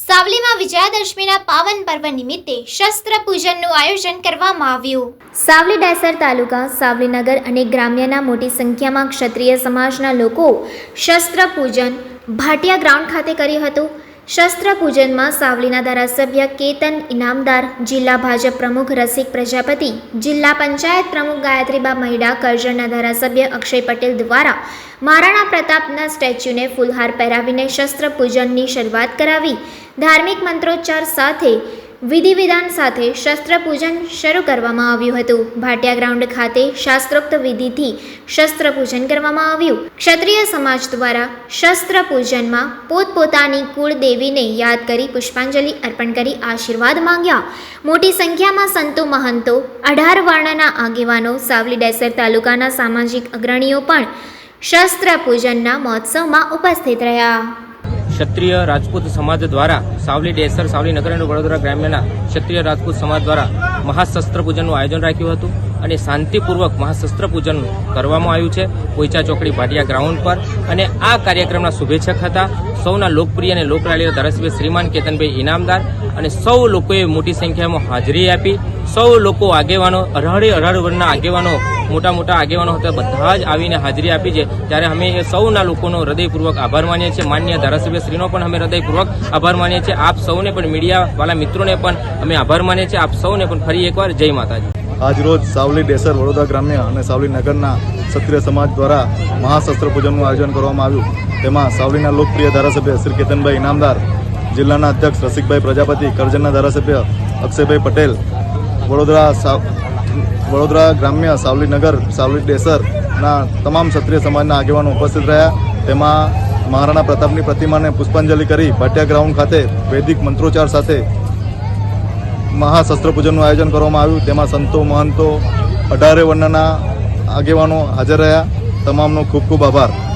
સાવલીમાં વિજયાદશમીના પાવન પર્વ નિમિત્તે શસ્ત્ર પૂજનનું આયોજન કરવામાં આવ્યું. સાવલી ડાયસર તાલુકા સાવલીનગર અને ગ્રામ્યના મોટી સંખ્યામાં ક્ષત્રિય સમાજના લોકો શસ્ત્ર પૂજન, ભાટિયા ગ્રાઉન્ડ ખાતે કર્યું હતું. શસ્ત્ર પૂજનમાં સાવલીના ધારાસભ્ય કેતન ઇનામદાર, જિલ્લા ભાજપ પ્રમુખ રસિક પ્રજાપતિ, જિલ્લા પંચાયત પ્રમુખ ગાયત્રીબા મહિડા, કરજણના ધારાસભ્ય અક્ષય પટેલ દ્વારા મહારાણા પ્રતાપના સ્ટેચ્યુને ફૂલહાર પહેરાવીને શસ્ત્ર પૂજનની શરૂઆત કરાવી. ધાર્મિક મંત્રોચ્ચાર સાથે વિધિ વિધાન સાથે શસ્ત્રપૂજન શરૂ કરવામાં આવ્યું હતું. ભાટિયા ગ્રાઉન્ડ ખાતે શાસ્ત્રોક્ત વિધિથી શસ્ત્ર પૂજન કરવામાં આવ્યું. ક્ષત્રિય સમાજ દ્વારા શસ્ત્ર પૂજનમાં પોતપોતાની કુળદેવીને યાદ કરી પુષ્પાંજલિ અર્પણ કરી આશીર્વાદ માંગ્યા. મોટી સંખ્યામાં સંતો મહંતો, અઢાર વર્ણના આગેવાનો, સાવલી ડેસર તાલુકાના સામાજિક અગ્રણીઓ પણ શસ્ત્ર પૂજનના મહોત્સવમાં ઉપસ્થિત રહ્યા. ક્ષત્રિય રાજપૂત સમાજ દ્વારા સાવલી ડેસર સાવલી નગર અને વડોદરા ગ્રામ્યના ક્ષત્રિય રાજપૂત સમાજ દ્વારા મહાશસ્ત્ર પૂજનનું આયોજન રાખ્યું હતું. અને શાંતિપૂર્વક મહાશસ્ત્ર પૂજન કરવામાં આવ્યું છે. પોઈચા ચોકડી ભાટિયા ગ્રાઉન્ડ પર. અને આ કાર્યક્રમના શુભેચ્છક હતા સૌના લોકપ્રિય અને લોકલાલીય ધારાસભ્ય શ્રીમાન કેતનભાઈ ઇનામદાર અને સૌ લોકોએ મોટી સંખ્યામાં હાજરી આપી. સૌ લોકો આગેવાનો, અઢારે અઢાર વર્ણના આગેવાનો, મોટા મોટા આગેવાનો હતા, બધા જ આવીને હાજરી આપી છે. ત્યારે અમે એ સૌના લોકોનો હૃદયપૂર્વક આભાર માનીએ છીએ. માન્ય ધારાસભ્ય શ્રીનો પણ અમે હૃદયપૂર્વક આભાર માનીએ છીએ. આપ સૌને પણ મીડિયાવાળા મિત્રોને પણ અમે આભાર માનીએ છીએ. આપ સૌને પણ ફરી એકવાર જય માતાજી. આજરોજ સાવલી ડેસર વડોદરા ગ્રામ્ય અને સાવલી નગરના ક્ષત્રિય સમાજ દ્વારા મહાશસ્ત્ર પૂજનનું આયોજન કરવામાં આવ્યું. તેમાં સાવલીના લોકપ્રિય ધારાસભ્ય શ્રી કેતનભાઈ ઇનામદાર, જિલ્લાના અધ્યક્ષ રસિકભાઈ પ્રજાપતિ, કરજણના ધારાસભ્ય અક્ષયભાઈ પટેલ, વડોદરા વડોદરા ગ્રામ્ય સાવલી નગર, સાવલી ડેસરના તમામ ક્ષત્રિય સમાજના આગેવાનો ઉપસ્થિત રહ્યા. તેમાં મહારાણા પ્રતાપની પ્રતિમાને પુષ્પાંજલિ કરી ભાટિયા ગ્રાઉન્ડ ખાતે વૈદિક મંત્રોચ્ચાર સાથે મહાશસ્ત્ર પૂજનનું આયોજન કરવામાં આવ્યું. તેમાં સંતો, મહંતો, અઢારે વર્ણના આગેવાનો હાજર રહ્યા. તમામનો ખૂબ ખૂબ આભાર.